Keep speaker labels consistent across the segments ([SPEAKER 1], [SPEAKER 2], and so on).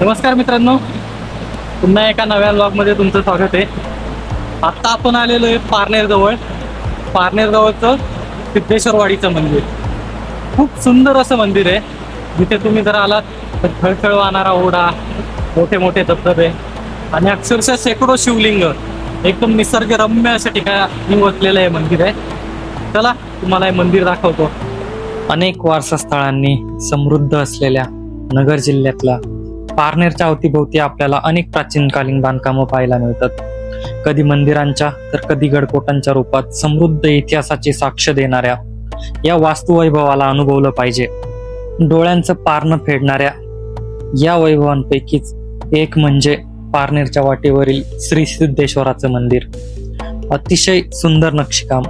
[SPEAKER 1] नमस्कार मित्रांनो पुन्हा एका नव्या ब्लॉगमध्ये तुमचं स्वागत आहे. आत्ता आपण आलेलो आहे पारनेर जवळ पारनेर सिद्धेश्वरवाडीचं मंदिर. खूप सुंदर असं मंदिर आहे. जिथे तुम्ही जर आलात तर खळखळ वाहणारा ओढा मोठे मोठे धबधबे आणि अक्षरशः शेकडो शिवलिंग. एकदम निसर्गरम्य अशा ठिकाणी वसलेलं हे मंदिर आहे. चला तुम्हाला हे मंदिर दाखवतो. अनेक वारसा स्थळांनी समृद्ध असलेल्या नगर जिल्ह्यातला पारनेरच्या अवतीभोवती आपल्याला अनेक प्राचीनकालीन बांधकामं पाहायला मिळतात. कधी मंदिरांच्या तर कधी गडकोटांच्या रूपात समृद्ध इतिहासाची साक्ष देणाऱ्या या वास्तुवैभवाला अनुभवलं पाहिजे. डोळ्यांचं पारणं फेडणाऱ्या या वैभवांपैकीच एक म्हणजे पारनेरच्या वाटेवरील श्री सिद्धेश्वराचं मंदिर. अतिशय सुंदर नक्षीकाम.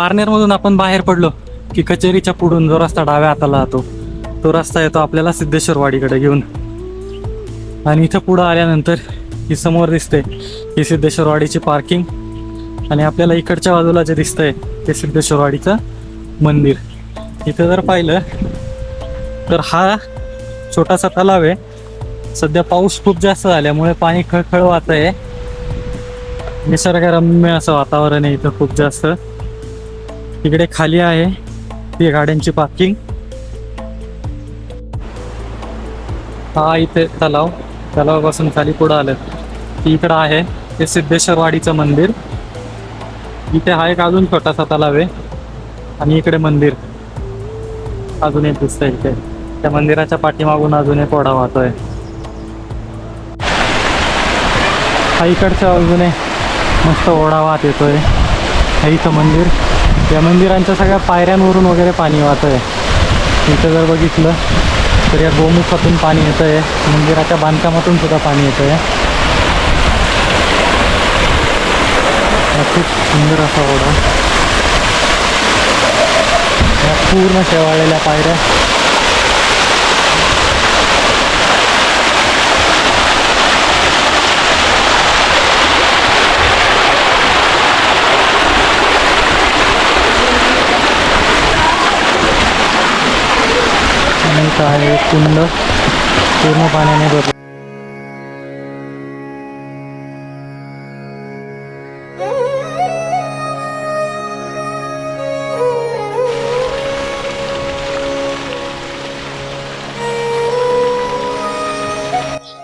[SPEAKER 1] पारनेरमधून आपण बाहेर पडलो की कचेरीच्या पुढून जो रस्ता डाव्या हाताला जातो तो रस्ता येतो आपल्याला सिद्धेश्वरवाडीकडे घेऊन. आणि इथं पुढं आल्यानंतर ही समोर दिसते ही सिद्धेश्वरवाडीची पार्किंग आणि आपल्याला इकडच्या बाजूला जे दिसतंय ते सिद्धेश्वरवाडीचं मंदिर. इथं जर पाहिलं तर हा छोटासा तलाव आहे. सध्या पाऊस खूप जास्त झाल्यामुळे पाणी खळखळ वाहत आहे निसर्गरम्य असं वातावरण आहे इथं खूप जास्त. इकडे खाली आहे ती गाड्यांची पार्किंग हा इथे तलाव तलावापासून खाली पुढं आलं. ती इकडं आहे ते सिद्धेश्वरवाडीचं मंदिर. इथे हा एक अजून छोटासा तलाव आहे आणि इकडे मंदिर. अजून एक दिसतंय इथे. त्या मंदिराच्या पाठीमागून अजून एक ओढा वाहतोय. हा इकडच्या अजून मस्त ओढा वाहत येतोय. हे इथं मंदिर. या मंदिरांच्या सगळ्या पायऱ्यांवरून वगैरे पाणी वाहत आहे इथं जर बघितलं तर या गोमुखातून पाणी येतं आहे मंदिराच्या बांधकामातून सुद्धा पाणी येतं आहे खूप सुंदर असा ओढा. या पूर्ण शेवाळलेल्या पायऱ्या आणि इथं आहे एक कुंड. पूर्ण पाण्याने भरलं.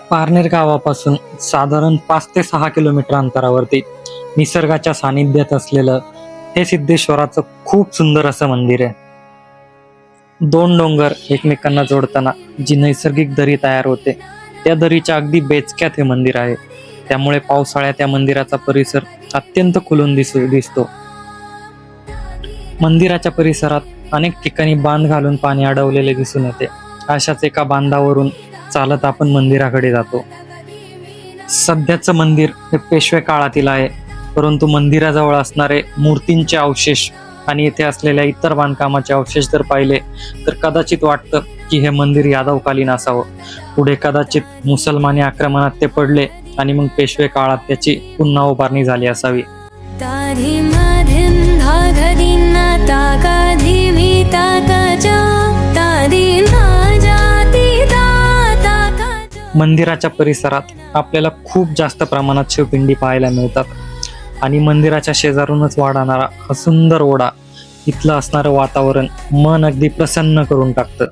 [SPEAKER 1] पारनेर गावापासून साधारण पाच ते सहा किलोमीटर अंतरावरती निसर्गाच्या सानिध्यात असलेलं हे सिद्धेश्वराचं खूप सुंदर असं मंदिर आहे. दोन डोंगर एकमेकांना जोडताना जी नैसर्गिक दरी तयार होते त्या दरीच्या अगदी बेचक्यात हे मंदिर आहे. त्यामुळे पावसाळ्यात या मंदिराचा परिसर अत्यंत खुलून दिस दिसतो. मंदिराच्या परिसरात अनेक ठिकाणी बांध घालून पाणी अडवलेले दिसून येते. अशाच एका बांधावरून चालत आपण मंदिराकडे जातो. सध्याचं मंदिर हे पेशवे काळातील आहे परंतु मंदिराजवळ असणारे मूर्तींचे अवशेष आणि येथे असलेल्या इतर बांधकामाचे अवशेष जर पाहिले तर कदाचित वाटतं की हे मंदिर यादवकालीन असावं. पुढे कदाचित मुसलमानी आक्रमणात ते पडले आणि मग पेशवे काळात त्याची पुन्हा उभारणी झाली असावी. मंदिराच्या परिसरात आपल्याला खूप जास्त प्रमाणात शिवपिंडी पाहायला मिळतात. आणि मंदिराच्या शेजारूनच वाढणारा हा सुंदर ओढा इथलं असणारं वातावरण मन अगदी प्रसन्न करून टाकतं.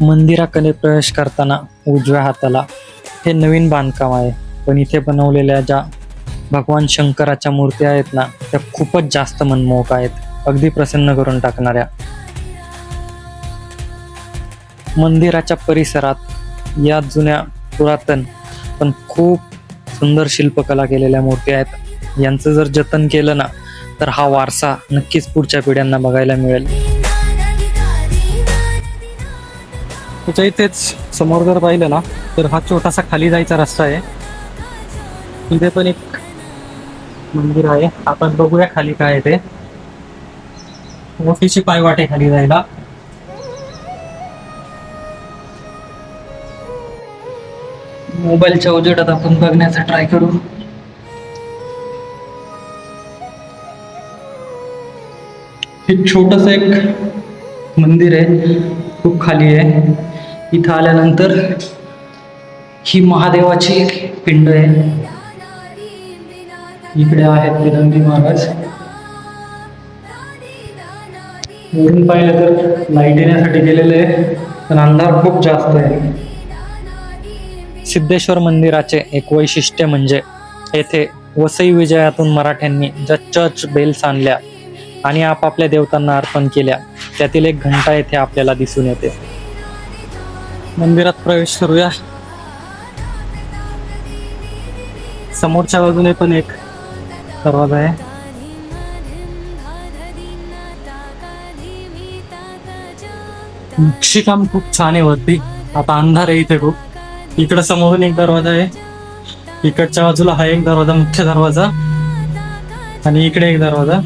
[SPEAKER 1] मंदिराकडे प्रवेश करताना उजव्या हाताला हे नवीन बांधकाम आहे. पण इथे बनवलेल्या ज्या भगवान शंकराच्या मूर्ती आहेत ना त्या खूपच जास्त मनमोहक आहेत. अगदी प्रसन्न करून टाकणाऱ्या. मंदिराच्या परिसरात या जुन्या पुरातन पण खूप सुंदर शिल्पकला केलेल्या मूर्ती आहेत. यांचं जर जतन केलं ना तर हा वारसा नक्कीच पुढच्या पिढ्यांना बघायला मिळेल. त्याच्या इथेच समोर जर पाहिलं ना तर हा छोटासा खाली जायचा रस्ता आहे. इथे पण एक मंदिर आहे. आपण बघूया खाली काय ते. मोठीशी पायवाटे खाली जायला. मोबाईलच्या उजेडात आपण बघण्याचा ट्राय करू. हे छोटस एक मंदिर आहे खूप खाली आहे. इथं आल्यानंतर ही महादेवाची पिंड आहे. इकडे आहेत विनंदी महाराज. वरून पाहिलं तर लाइट येण्यासाठी गेलेले आहे पण अंधार खूप जास्त आहे. सिद्धेश्वर मंदिराचे एक वैशिष्ट्य म्हणजे येथे वसई विजयातून मराठ्यांनी ज्या चर्च बेल्स आणल्या आणि आपापल्या देवतांना अर्पण केल्या त्यातील एक घंटा येथे आपल्याला दिसून येते. मंदिरात प्रवेश करूया. समोरच्या बाजूने पण एक दरवाजा आहे. नक्षीकाम खूप छान आहे वरती. आता अंधार आहे इथे खूप. इकडं समोरून एक दरवाजा आहे. इकडच्या बाजूला हा एक दरवाजा मुख्य दरवाजा. आणि इकडे एक दरवाजा.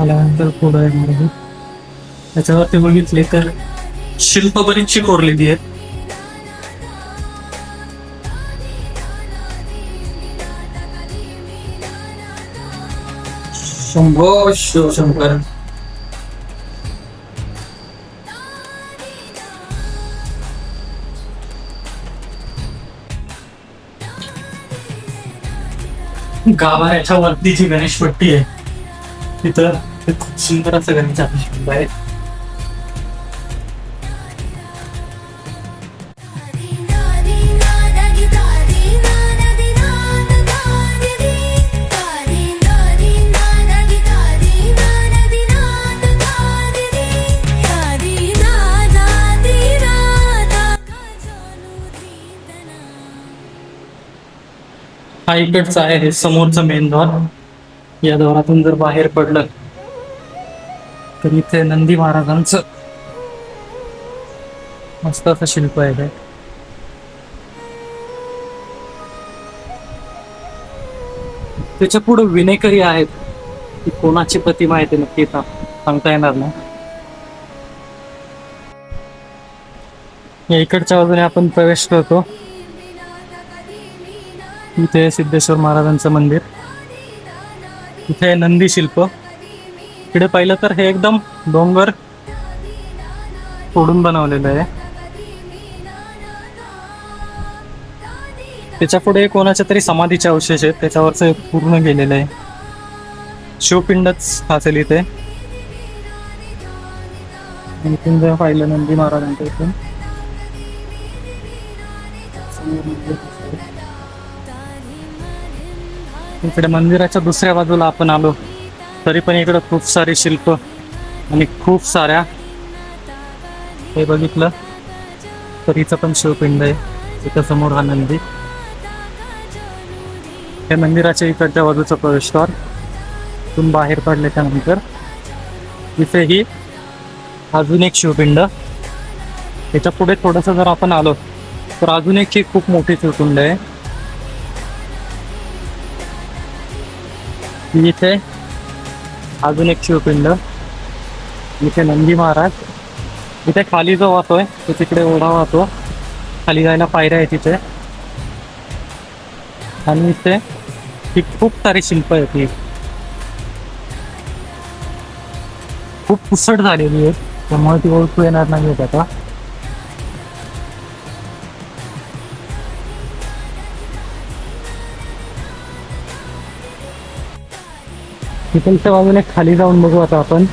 [SPEAKER 1] आल्यानंतर पुढं आहे त्याच्यावरती बघितले तर शिल्प बरीचशी कोरलेली आहेत. शंभो शिवशंकर. गाभाऱ्याच्या वरती जी गणेश पट्टी आहे तिथं खूप सुंदर असं गणेश आहे. हा इकडचा आहे हे समोरचं मेन द्वार. या द्वारातून जर बाहेर पडलं तर इथे नंदी महाराजांचं मस्त असं शिल्प आहे ते. त्याच्या पुढे विनेकरी आहेत. ती कोणाची प्रतिमा आहे ते नक्की सांगता येणार नाही. या इकडच्या बाजूने आपण प्रवेश करतो. इथे सिद्धेश्वर महाराजांचं मंदिर. इथे आहे नंदी शिल्प. इकडे पाहिलं तर हे एकदम डोंगर तोडून बनवलेलं आहे. त्याच्या पुढे कोणाच्या तरी समाधीचे अवशेष आहेत त्याच्यावरच पूर्ण गेलेलं आहे. शिवपिंडच असेल इथे. इथून जर पाहिलं नंदी महाराजांच्या इथून. इकडे मंदिराच्या दुसऱ्या बाजूला आपण आलो. तरी पण इकडं खूप सारे शिल्प आणि खूप साऱ्या हे बघितलं. तर हिचं पण शिवपिंड आहे. तिथं समोर हा नंदी. हे मंदिराच्या इकडच्या बाजूचं प्रवेशद्वार. इथून बाहेर पडल्याच्या नंतर इथेही अजून एक शिवपिंड. त्याच्या पुढे थोडंसं जर आपण आलो तर अजून एक ही खूप मोठी शिवपिंड आहे. इथे अजून एक शिवपिंड. इथे नंदी महाराज. इथे खाली जो वाहतोय तो तिकडे ओढा वाहतो. खाली जायला पायऱ्या आहे तिथे आणि इथे ही खूप सारी शिल्प आहेत ही. खूप पुसट झालेली आहेत. त्यामुळे ती ओळखू येणार नाही आहेत आता. तिकडच्या बाजूने खाली जाऊन बघू आता आपण.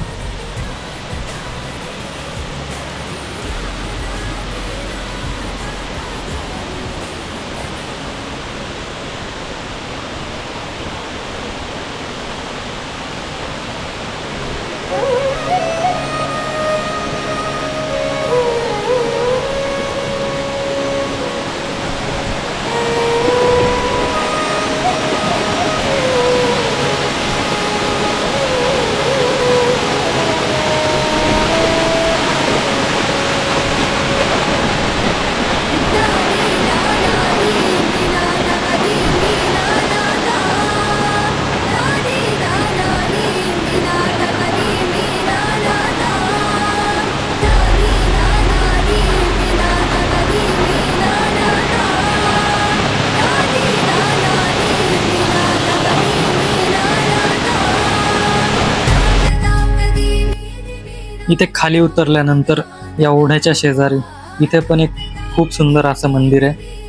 [SPEAKER 1] इथे खाली उतरल्यानंतर या ओढ्याच्या शेजारी इथे पण एक खूप सुंदर असं मंदिर आहे.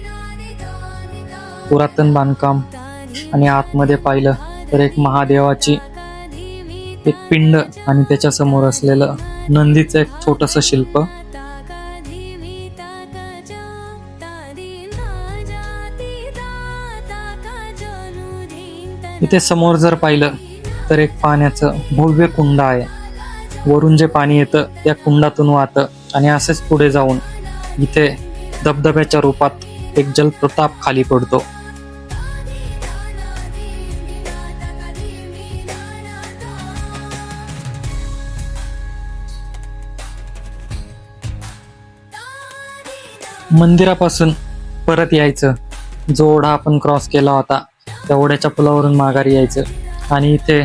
[SPEAKER 1] पुरातन बांधकाम आणि आतमध्ये पाहिलं तर एक महादेवाची एक पिंड आणि त्याच्यासमोर असलेलं नंदीचं एक छोटस शिल्प. इथे समोर जर पाहिलं तर एक पाण्याचं भव्य कुंड आहे. वरून जे पाणी येतं त्या कुंडातून वाहतं आणि असेच पुढे जाऊन इथे धबधब्याच्या रूपात एक जलप्रताप खाली पडतो. मंदिरापासून परत यायचं. जो ओढा आपण क्रॉस केला होता त्या ओढ्याच्या पुलावरून माघारी यायचं. आणि इथे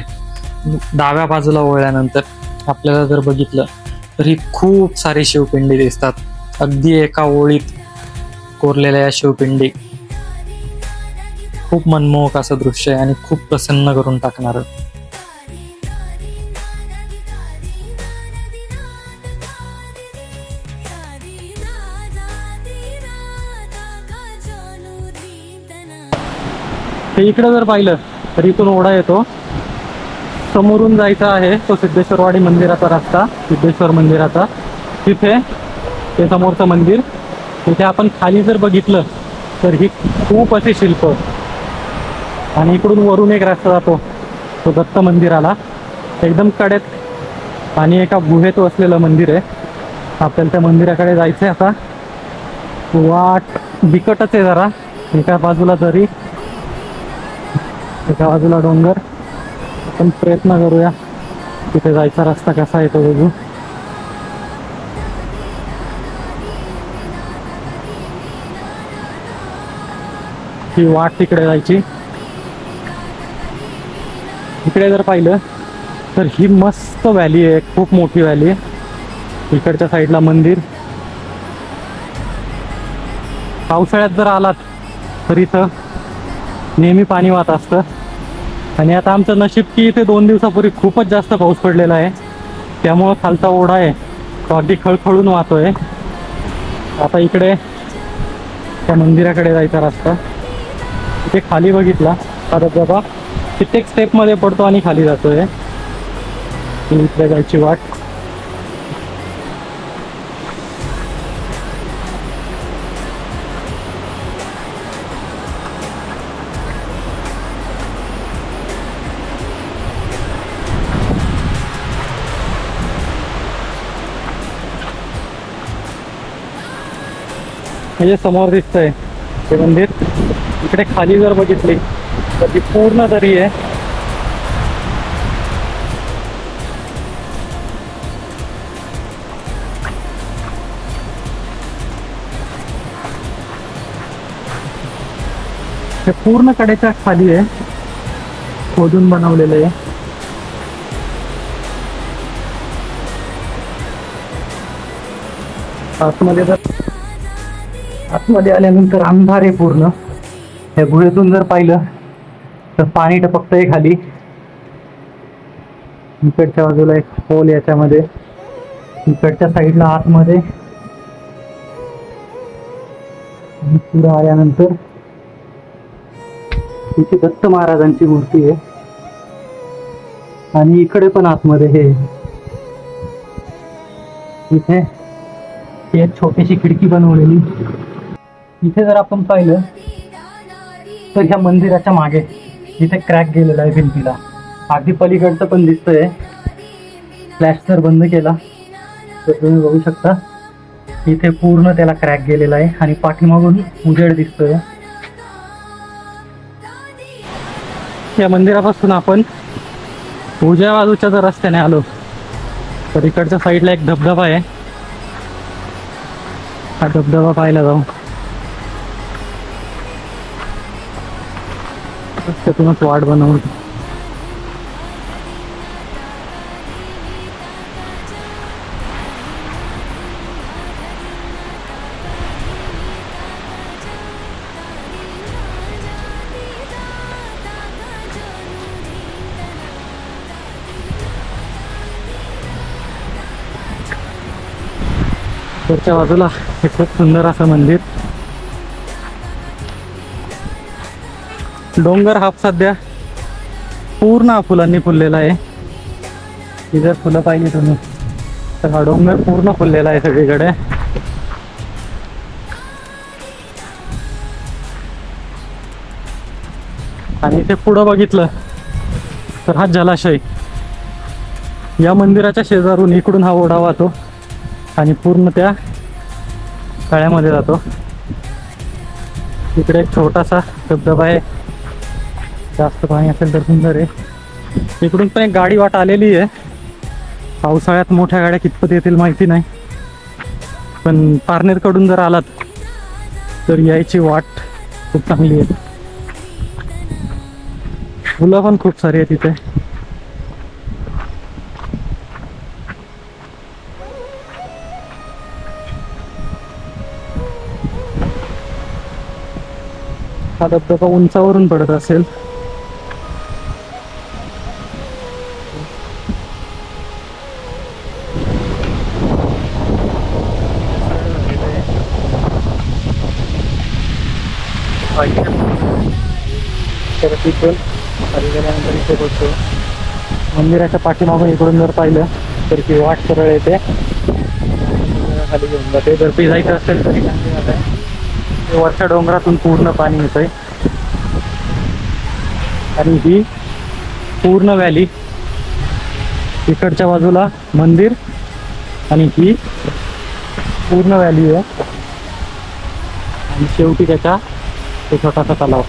[SPEAKER 1] डाव्या बाजूला वळल्यानंतर आपल्याला जर बघितलं तर ही खूप सारी शिवपिंडी दिसतात. अगदी एका ओळीत कोरलेल्या या शिवपिंडी. खूप मनमोहक असं दृश्य आहे आणि खूप प्रसन्न करून टाकणार. हे इकडे जर पाहिलं तर इथून ओढा येतो. समोरून जायचा आहे तो सिद्धेश्वरवाडी मंदिराचा रस्ता सिद्धेश्वर मंदिराचा. तिथे ते समोरचं मंदिर. तिथे आपण खाली जर बघितलं तर ही खूप अशी शिल्प. आणि इकडून वरून एक रस्ता जातो तो दत्त मंदिराला. एकदम कडेत आणि एका गुहेत वसलेलं मंदिर आहे. आपल्याला त्या मंदिराकडे जायचं आहे आता. वाट बिकटच आहे जरा. एका बाजूला दरी एका बाजूला डोंगर. आपण प्रयत्न करूया. तिथे जायचा रस्ता कसा येतो बघू. ही वाट तिकडे जायची. इकडे जर पाहिलं तर ही मस्त व्हॅली आहे. खूप मोठी व्हॅली आहे. इकडच्या साईडला मंदिर. पावसाळ्यात जर आलात तर इथं नेहमी पाणी वाहत असतं. आणि आता आमचं नशीब की इथे दोन दिवसापूर्वी खूपच जास्त पाऊस पडलेला आहे. त्यामुळं खालचा ओढा आहे. तो अगदी खळखळून वाहतोय. आता इकडे त्या मंदिराकडे जायचा रस्ता. इथे खाली बघितला. आता बाबा कित्येक स्टेपमध्ये पडतो आणि खाली जातोय. इकडे जायची वाट. म्हणजे समोर दिसतंय. ते मंदिर इकडे खाली जर बघितली तर ती पूर्ण दरी आहे. हे पूर्ण कडेच्या खाली आहे. खोदून बनवलेलं आहे. आतमध्ये जर आतमध्ये आल्यानंतर अंधार आहे पूर्ण. या गुहेतून जर पाहिलं तर पाणी टपकतंय खाली इकडच्या बाजूला एक होल याच्यामध्ये. इकडच्या साईडला आतमध्ये. पुढे आल्यानंतर इथे दत्त महाराजांची मूर्ती आहे. आणि इकडे पण आतमध्ये हे इथे एक छोटीशी खिडकी बनवलेली. इथे जर आपण पाहिलं तर ह्या मंदिराच्या मागे इथे क्रॅक गेलेला आहे भिंतीला. अगदी पलीकडचं पण दिसतंय. फ्लॅश जर बंद केला. तर तुम्ही बघू शकता इथे पूर्ण त्याला क्रॅक गेलेला आहे आणि पाठीमागून उजेड दिसतोय. या मंदिरापासून आपण उजव्या बाजूच्या जर रस्त्याने आलो तर इकडच्या साईडला एक धबधबा आहे. हा धबधबा पाहायला जाऊ. त्यातूनच वाट बनवून. वरच्या बाजूला हे खूप सुंदर असं मंदिर. डोंगर हा सध्या पूर्ण फुलांनी फुललेला आहे. जर फुलं पाहिजे तुम्ही तर हा डोंगर पूर्ण फुललेला आहे सगळीकडे. आणि ते पुढं बघितलं तर हा जलाशय. या मंदिराच्या शेजारून इकडून हा ओढा वाहतो आणि पूर्ण त्या तळ्यामध्ये जातो. इकडे एक छोटासा धबधबा आहे. जास्त पाणी असेल तर सुंदर आहे. इकडून पण एक गाडी वाट आलेली आहे. पावसाळ्यात मोठ्या गाड्या कितपत येतील माहिती नाही. पण पारनेरकडून जर आलात तर यायची वाट खूप चांगली आहे. फुलं पण खूप सारी आहेत तिथे हा धबधबा उंचावरून पडत असेल. तर तिथून खाली गेल्यानंतर इथे बघतो मंदिराच्या पाठीमागून इकडून जर पाहिलं तर ती वाट सरळ येते. खाली घेऊन जाते. जर भिजायचं असेल तरी जात आहे ते वरच्या डोंगरातून पूर्ण पाणी येत आहे आणि ही पूर्ण व्हॅली इकडच्या बाजूला मंदिर आणि ही पूर्ण व्हॅली आहे. आणि शेवटी त्याचा एक छोटासा तलाव